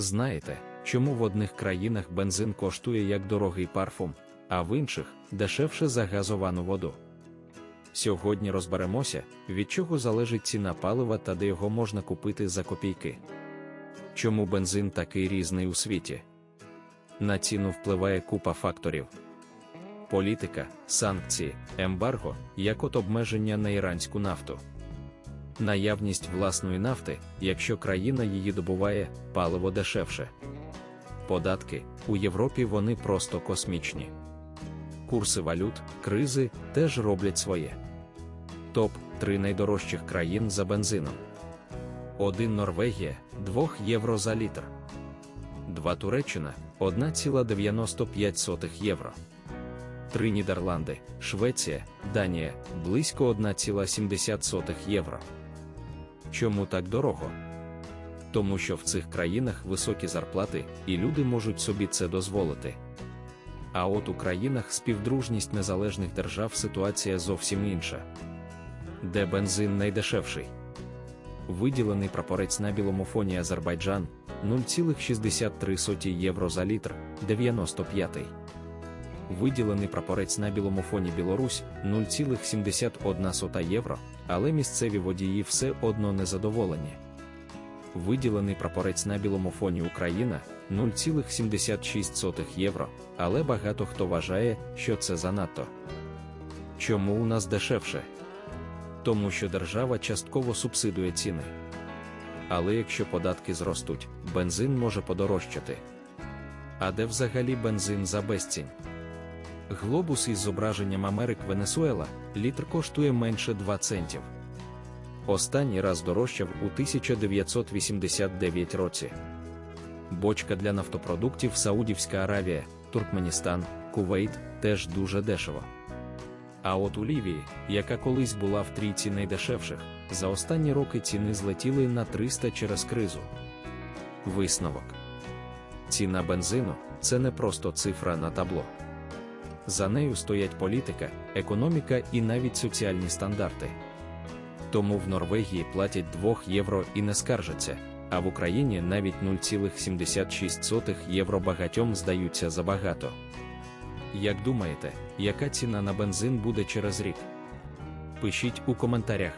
Знаєте, чому в одних країнах бензин коштує як дорогий парфум, а в інших дешевше за газовану воду? Сьогодні розберемося, від чого залежить ціна палива та де його можна купити за копійки. Чому бензин такий різний у світі? На ціну впливає купа факторів. Політика, санкції, ембарго, як от обмеження на іранську нафту. Наявність власної нафти, якщо країна її добуває, паливо дешевше. Податки у Європі вони просто космічні. Курси валют, кризи теж роблять своє. Топ 3 найдорожчих країн за бензином. 1 Норвегія 2 євро за літр. 2 Туреччина 1,95 євро. 3 Нідерланди, Швеція, Данія близько 1,70 євро. Чому так дорого? Тому що в цих країнах високі зарплати, і люди можуть собі це дозволити. А от у країнах співдружність незалежних держав ситуація зовсім інша. Де бензин найдешевший? Виділений прапорець на білому фоні Азербайджан 0,63 євро за літр, 95. Виділений прапорець на білому фоні Білорусь 0,71 євро, але місцеві водії все одно незадоволені. Виділений прапорець на білому фоні Україна 0,76 євро, але багато хто вважає, що це занадто. Чому у нас дешевше? Тому що держава частково субсидує ціни. Але якщо податки зростуть, бензин може подорожчати. А де взагалі бензин за безцінь? Глобус із зображенням Америк Венесуела літр коштує менше 2 центів. Останній раз дорожчав у 1989 році. Бочка для нафтопродуктів Саудівська Аравія, Туркменістан, Кувейт теж дуже дешево. А от у Лівії, яка колись була в трійці найдешевших, за останні роки ціни злетіли на 300 через кризу. Висновок: ціна бензину це не просто цифра на табло. За нею стоять політика, економіка і навіть соціальні стандарти. Тому в Норвегії платять 2 євро і не скаржаться, а в Україні навіть 0,76 євро багатьом здаються забагато. Як думаєте, яка ціна на бензин буде через рік? Пишіть у коментарях.